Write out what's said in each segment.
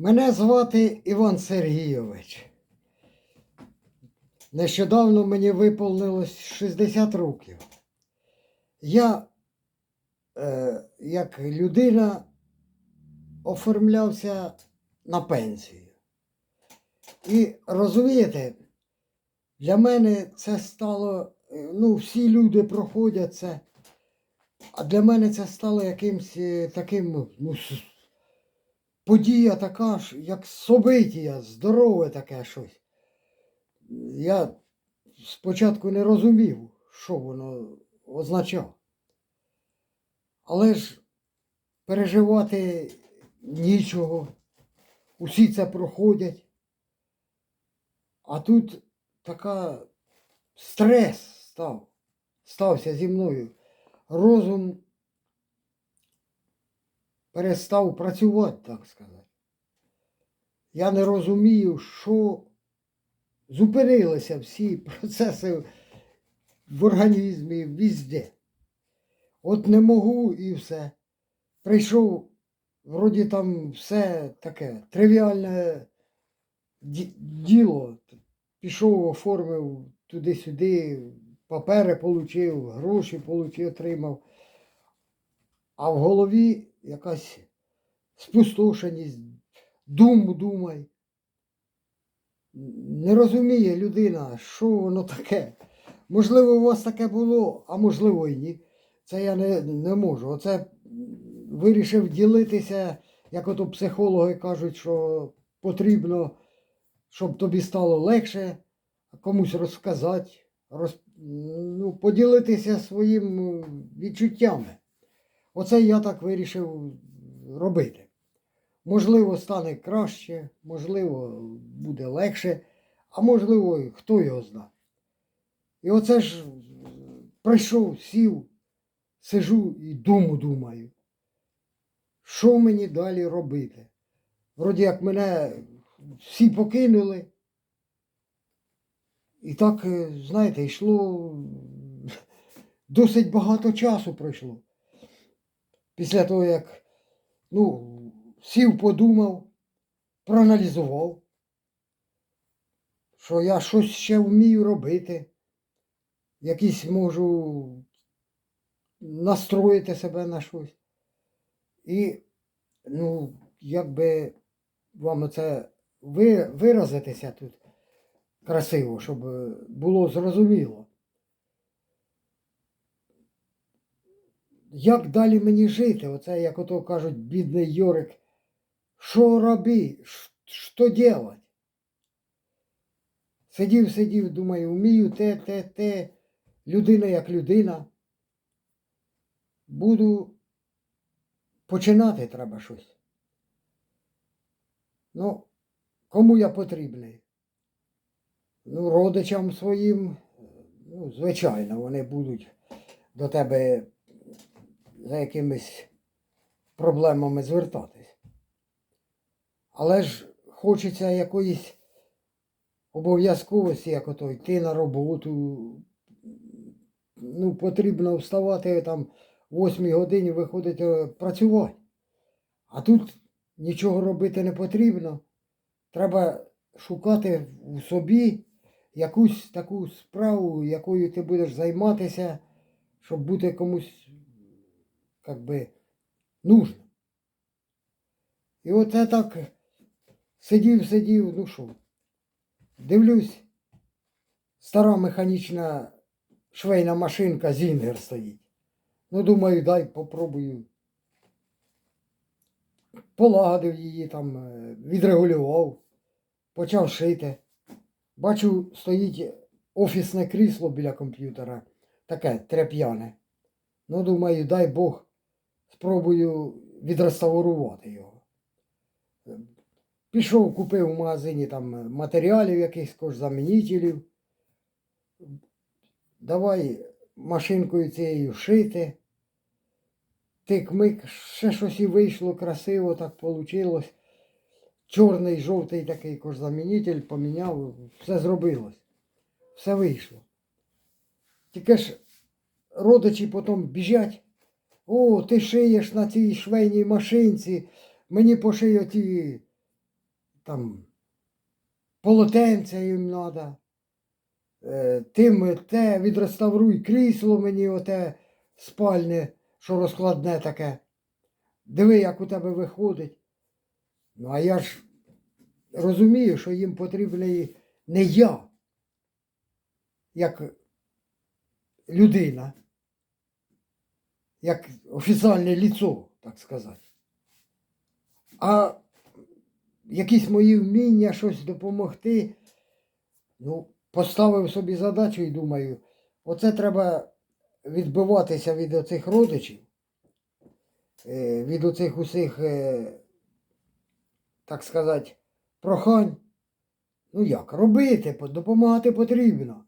Мене звати Іван Сергійович. Нещодавно мені виповнилось 60 років. Я, е, як людина, оформлявся на пенсію. І розумієте, для мене це стало, е, ну, всі люди проходять це, а для мене це стало якимсь е, таким, ну, подія така ж, як собитія, здорове таке щось. Я спочатку не розумів, що воно означало. Але ж переживати нічого. Усі це проходять. А тут така стрес став, стався зі мною. Розум перестав працювати, так сказати. Я не розумію, що зупинилися всі процеси в організмі візде. От не можу і все. Прийшов, вроді там все таке тривіальне діло. Пішов, оформив туди-сюди, папери получив, гроші получив, отримав. А в голові якась спустошеність, дум думай. Не розуміє людина, що воно таке. Можливо, у вас таке було, а можливо і ні. Це я не, не можу. Оце вирішив ділитися, як ото психологи кажуть, що потрібно, щоб тобі стало легше, комусь розказати, роз, ну, поділитися своїм відчуттями. Оце я так вирішив робити. Можливо, стане краще, можливо, буде легше, а можливо, хто його знає. І оце ж прийшов, сів, сижу і думу думаю, що мені далі робити. Вроді як мене всі покинули. І так, е, знаєте, йшло досить багато часу пройшло. Після того, як ну, сів, подумав, проаналізував, що я щось ще вмію робити, якісь можу настроїти себе на щось. І, ну, якби вам це виразитися тут красиво, щоб було зрозуміло. Як далі мені жити? Оце, як ото кажуть, бідний Йорик, що роби, що делать? Сидів, сидів, думаю, вмію те, те, те, людина як людина. Буду починати треба щось. Ну, кому я потрібний? Ну, родичам своїм, ну, звичайно, вони будуть до тебе за якимись проблемами звертатись. Але ж хочеться якоїсь обов'язковості, як ото йти на роботу. Ну, потрібно вставати там в 8 годині, виходити працювати. А тут нічого робити не потрібно. Треба шукати в собі якусь таку справу, якою ти будеш займатися, щоб бути комусь как би нужно. І оце так сидів, сидів, ну що, дивлюсь, стара механічна швейна машинка Зінгер стоїть. Ну, думаю, дай попробую. Полагодив її там, е, відрегулював, почав шити. Бачу, стоїть офісне крісло біля комп'ютера, таке тряп'яне. Ну, думаю, дай Бог, спробую відреставрувати його. Пішов, купив в магазині там матеріалів якихось кожзамінителів. Давай машинкою цією шити. Тик-мик, ще щось і вийшло красиво, так вийшло. Чорний, жовтий такий кожзамінитель поміняв, все зробилось. Все вийшло. Тільки ж родичі потім біжать. О, ти шиєш на цій швейній машинці, мені поший оті там полотенця їм треба. Тим те відреставруй крісло мені, оте спальне, що розкладне таке. Диви, як у тебе виходить. Ну, а я ж розумію, що їм потрібний не я, як людина, як офіціальне ліцо, так сказати. А якісь мої вміння щось допомогти. Ну, поставив собі задачу і думаю, оце треба відбиватися від оцих родичів, е, від оцих усіх, е, так сказати, прохань. Ну як, робити, допомагати потрібно.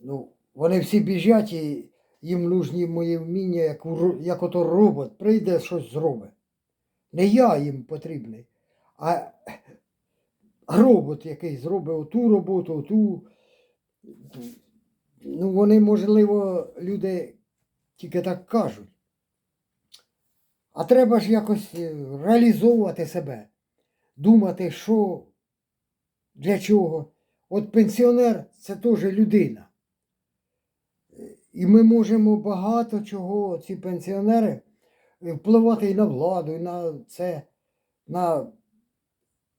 Ну, вони всі біжать і їм нужні мої вміння, як, як ото робот, прийде щось зробить. Не я їм потрібний, а робот, який зробить оту роботу, оту. Ну, вони, можливо, люди тільки так кажуть. А треба ж якось е, реалізовувати себе, думати, що, для чого. От пенсіонер це теж людина. І ми можемо багато чого, ці пенсіонери, е, впливати і на владу, і на це, на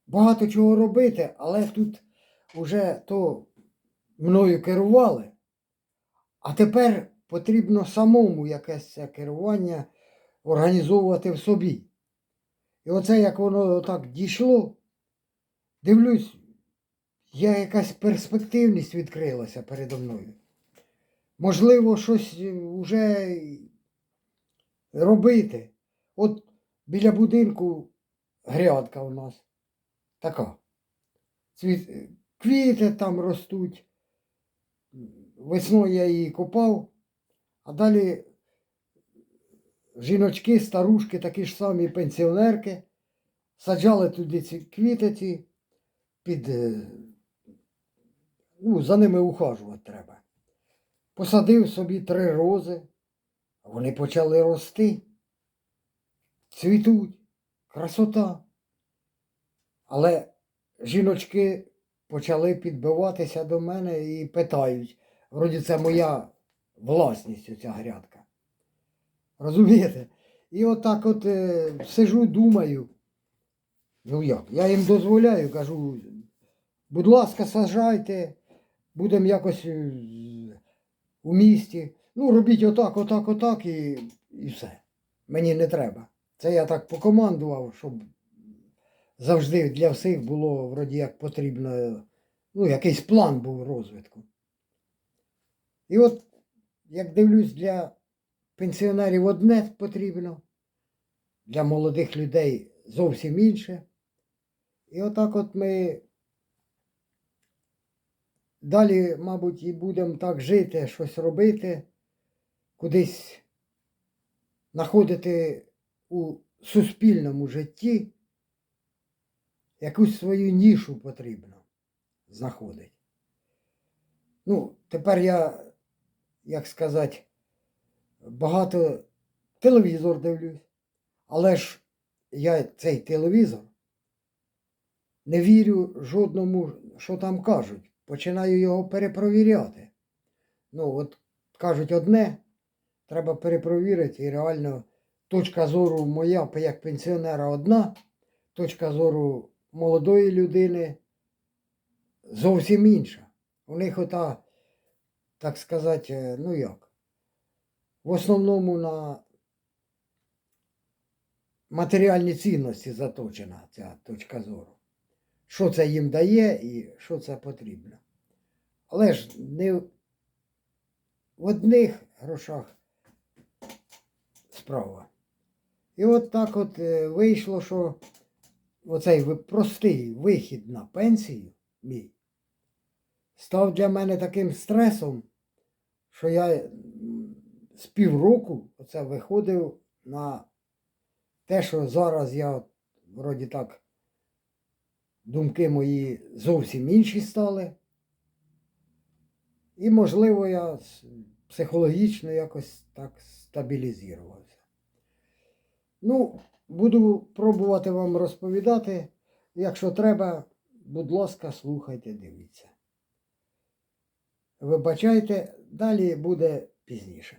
багато чого робити, але тут вже то мною керували, а тепер потрібно самому якесь це керування організовувати в собі. І оце як воно так дійшло, дивлюсь, я якась перспективність відкрилася передо мною. Можливо, щось вже робити. От біля будинку грядка у нас така. Цвіт... Квіти там ростуть. Весною я її копав, а далі жіночки, старушки, такі ж самі пенсіонерки, саджали туди ці квіти під, е, ну, за ними ухажувати треба. Посадив собі три рози, вони почали рости, цвітуть, красота. Але жіночки почали підбиватися до мене і питають, вроді це моя власність, ця грядка. Розумієте? І отак от е, сижу, думаю. Ну як? Я їм дозволяю, кажу, будь ласка, сажайте, будемо якось у місті. Ну, робіть отак, отак, отак і, і все. Мені не треба. Це я так покомандував, щоб завжди для всіх було вроді як потрібно, ну, якийсь план був розвитку. І от, як дивлюсь, для пенсіонерів одне потрібно, для молодих людей зовсім інше. І отак от ми далі, мабуть, і будемо так жити, щось робити, кудись знаходити у суспільному житті якусь свою нішу потрібно знаходити. Ну, тепер я, як сказати, багато телевізор дивлюсь, але ж я цей телевізор не вірю жодному, що там кажуть. Починаю його перепровіряти. Ну, от кажуть одне, треба перепровірити, і реально точка зору моя як пенсіонера одна, точка зору молодої людини зовсім інша. У них ота, так сказати, е, ну як, в основному на матеріальні цінності заточена ця точка зору. Що це їм дає і що це потрібно. Але ж не в одних грошах справа. І от так от е, вийшло, що оцей простий вихід на пенсію мій став для мене таким стресом, що я з півроку оце виходив на те, що зараз я от, вроді так, думки мої зовсім інші стали. І, можливо, я психологічно якось так стабілізувався. Ну, буду пробувати вам розповідати. Якщо треба, будь ласка, слухайте, дивіться. Вибачайте, далі буде пізніше.